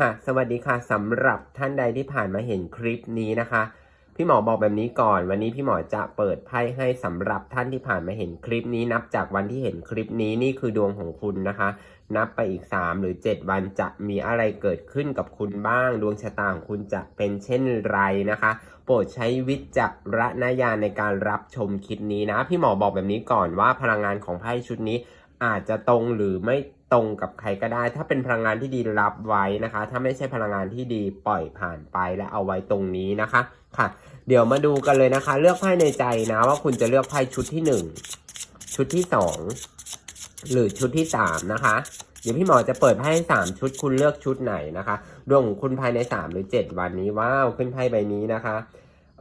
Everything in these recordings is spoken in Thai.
ค่ะ สวัสดีค่ะสำหรับท่านใดที่ผ่านมาเห็นคลิปนี้นะคะ พี่หมอบอกแบบนี้ก่อน วันนี้พี่หมอจะเปิดไพ่ให้สำหรับท่านที่ผ่านมาเห็นคลิปนี้ นับจากวันที่เห็นคลิปนี้นี่คือดวงของคุณนะคะ นับไปอีก 3 หรือ 7 วันจะมีอะไรเกิดขึ้นกับคุณบ้าง ดวงชะตาของคุณจะเป็นเช่นไรนะคะ โปรดใช้วิจารณญาณในการรับชมคลิปนี้นะ พี่หมอบอกแบบนี้ก่อนว่าพลังงานของไพ่ชุดนี้อาจจะตรงหรือไม่ ตรงกับใครก็ได้ ถ้าเป็นพลังงานที่ดีรับไว้นะคะ ถ้าไม่ใช่พลังงานที่ดีปล่อยผ่านไปและเอาไว้ตรงนี้นะคะค่ะ เดี๋ยวมาดูกันเลยนะคะ เลือกไพ่ในใจนะ ว่าคุณจะเลือกไพ่ชุดที่หนึ่งชุดที่สองหรือชุดที่สามนะคะ เดี๋ยวพี่หมอจะเปิดไพ่สามชุดคุณเลือกชุดไหนนะคะดวงของคุณภายในสามหรือเจ็ดวันนี้ว้าวขึ้นไพ่ใบนี้นะคะ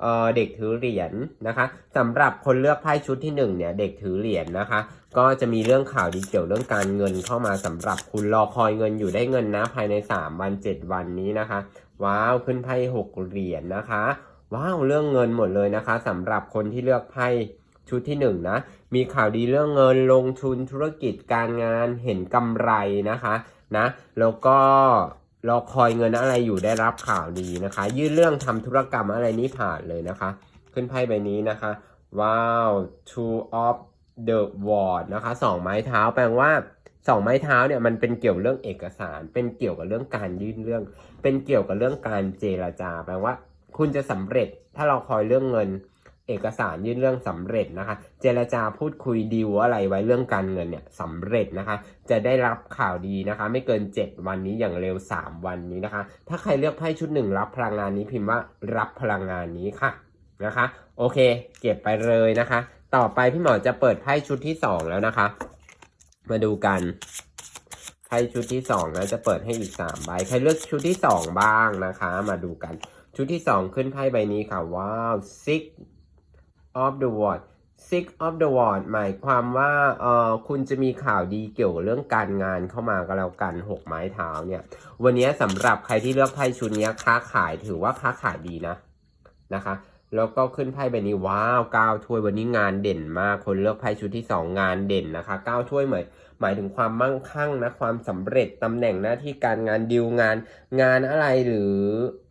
เเด็กถือเหรียญนะคะสำหรับคนเลือกไพ่ชุดที่หนึ่งเนี่ยเด็กถือเหรียญนะคะ ก็จะมีเรื่องข่าวดีเกี่ยวเรื่องการเงินเข้ามาสำหรับคุณรอคอยเงินอยู่ได้เงินนะภายใน 3 วัน 7 วันนี้นะคะ ว้าวขึ้นไพ่หกเหรียญนะคะ ว้าวเรื่องเงินหมดเลยนะคะสำหรับคนที่เลือกไพ่ชุดที่1นนะมีข่าวดีเรื่องเงินลงทุนธุรกิจการงานเห็นกำไรนะคะนะแล้วก็ รอคอยเงินอะไรอยู่ได้รับข่าวดีนะคะ ยื่นเรื่องทำธุรกรรมอะไรนี้ผ่านเลยนะคะ ขึ้นไพ่ใบนี้นะคะว้าว two of the ward นะคะสองไม้เท้าแปลว่าสองไม้เท้าเนี่ยมันเป็นเกี่ยวเรื่องเอกสาร เป็นเกี่ยวกับเรื่องการยื่นเรื่อง เป็นเกี่ยวกับเรื่องการเจรจา แปลว่า คุณจะสำเร็จถ้าเราคอยเรื่องเงิน เอกสารยื่นเรื่องสำเร็จนะคะ เจรจาพูดคุยดีลอะไรไว้เรื่องการเงินเนี่ยสำเร็จนะคะ จะได้รับข่าวดีนะคะ ไม่เกิน 7 วันนี้อย่างเร็ว 3 วันนี้นะคะ ถ้าใครเลือกไพ่ชุดหนึ่งรับพลังงานนี้พิมพ์ว่ารับพลังงานนี้ค่ะนะคะ โอเค เก็บไปเลยนะคะ ต่อไปพี่หมอจะเปิดไพ่ชุดที่ 2 แล้วนะคะ มาดูกันไพ่ชุดที่2นะจะเปิดให้อีก3ใบใครเลือกชุดที่ 2 บ้างนะคะ มาดูกันชุดที่ 2 ขึ้นไพ่ใบนี้ค่ะว้าว six of the wand six of the wand หมายความว่าเออคุณจะมีข่าวดีเกี่ยวกับเรื่องการงานเข้ามาก็แล้วกันหกไม้เท้าเนี่ย วันนี้สำหรับใครที่เลือกไพ่ชุดนี้ค้าขายถือว่าค้าขายดีนะนะคะ แล้วก็ขึ้นไพ่ใบนี้ว้าวเก้าถ้วยวันนี้งานเด่นมากคนเลือกไพ่ชุดที่สองงานเด่นนะคะเก้าถ้วยหมายหมายถึงความมั่งคั่งนะความสำเร็จตำแหน่งหน้าที่การงานดีลงาน งานอะไรหรือ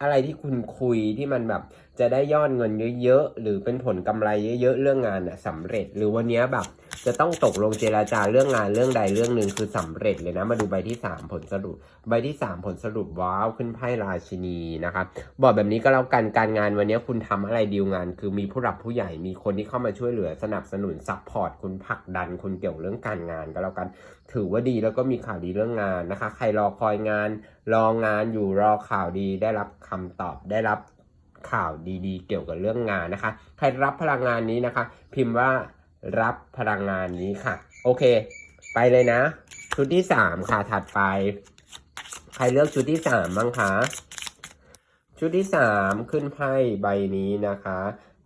อะไรที่คุณคุยที่มันแบบจะได้ยอดเงินเยอะๆหรือเป็นผลกำไรเยอะๆเรื่องงานน่ะสำเร็จหรือวันนี้แบบ จะต้องตกลงเจราจาเรื่องงานเรื่องใดเรื่องหนึ่งคือสำเร็จเลยนะ มาดูใบที่ 3 ผลสรุป ใบที่ 3 ผลสรุปว้าวขึ้นไพ่ราชินีนะคะบอกแบบนี้ก็แล้วกันการงานวันนี้คุณทำอะไรดีลงาน คือมีผู้หลักผู้ใหญ่มีคนที่เข้ามาช่วยเหลือสนับสนุนซัพพอร์ตคุณผลักดันคุณเกี่ยวเรื่องการงานก็แล้วกัน ถือว่าดีแล้วก็มีข่าวดีเรื่องงานนะคะ ใครรอคอยงาน รองานอยู่รอข่าวดีได้รับคำตอบได้รับข่าวดีๆ เกี่ยวกับเรื่องงานนะคะ ใครรับพลังงานนี้นะคะ พิมพ์ว่า รับพลังงานนี้ค่ะ โอเค ไปเลยนะ ชุดที่สามค่ะถัดไป ใครเลือกชุดที่สามบ้างคะชุดที่สามขึ้นไพ่ใบนี้นะคะ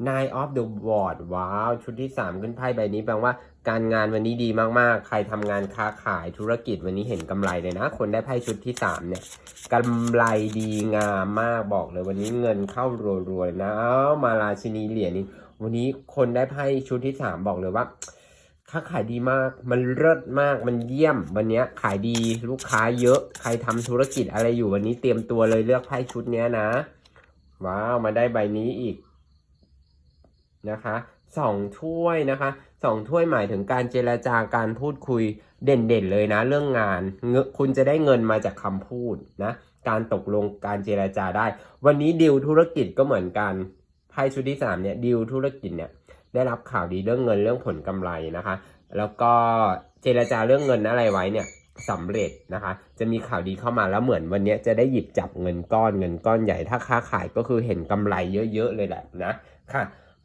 Nine of the Wand ว้าว ชุดที่สามขึ้นไพ่ใบนี้แปลว่า การงานวันนี้ดีมากๆ ใครทำงานค้าขายธุรกิจวันนี้เห็นกำไรเลยนะ คนได้ไพ่ชุดที่สามเนี่ยกำไรดีงามมากบอกเลยวันนี้เงินเข้ารัวๆนะมาราชินีเหรียญนี้วันนี้คนได้ไพ่ชุดที่สามบอกเลยว่าค้าขายดีมาก มันเลิศมาก มันเยี่ยม วันนี้ขายดีลูกค้าเยอะ ใครทำธุรกิจอะไรอยู่วันนี้เตรียมตัวเลยเลือกไพ่ชุดเนี้ยนะ ว้าว มาได้ใบนี้อีกนะคะ สองถ้วยนะคะสองถ้วยหมายถึงการเจรจาการพูดคุยเด่นๆเลยนะ เรื่องงานเงคุณจะได้เงินมาจากคำพูดนะการตกลงการเจรจาได้ วันนี้ดีลธุรกิจก็เหมือนกันไพ่ชุดที่สามเนี่ยดีลธุรกิจเนี่ยได้รับข่าวดีเรื่องเงินเรื่องผลกำไรนะคะ แล้วก็เจรจาเรื่องเงินอะไรไว้เนี่ยสำเร็จนะคะ จะมีข่าวดีเข้ามาแล้วเหมือนวันนี้จะได้หยิบจับเงินก้อนเงินก้อนใหญ่ถ้าค้าขายก็คือเห็นกำไรเยอะๆเลยแหละนะค่ะ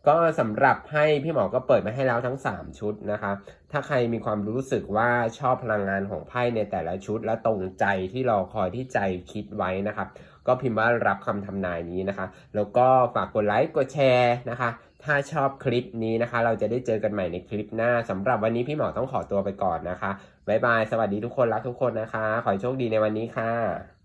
ก็สำหรับให้พี่หมอก็เปิดมาให้แล้วทั้ง 3 ชุดนะคะ ถ้าใครมีความรู้สึกว่าชอบพลังงานของไพ่ในแต่ละชุด และตรงใจที่รอคอยที่ใจคิดไว้นะครับ ก็พิมพ์ว่ารับคำทำนายนี้นะคะ แล้วก็ฝากกดไลค์กดแชร์นะคะ ถ้าชอบคลิปนี้นะคะ เราจะได้เจอกันใหม่ในคลิปหน้าสำหรับวันนี้พี่หมอต้องขอตัวไปก่อนนะคะบ๊ายบายสวัสดีทุกคนรักทุกคนนะคะ ขอโชคดีในวันนี้ค่ะ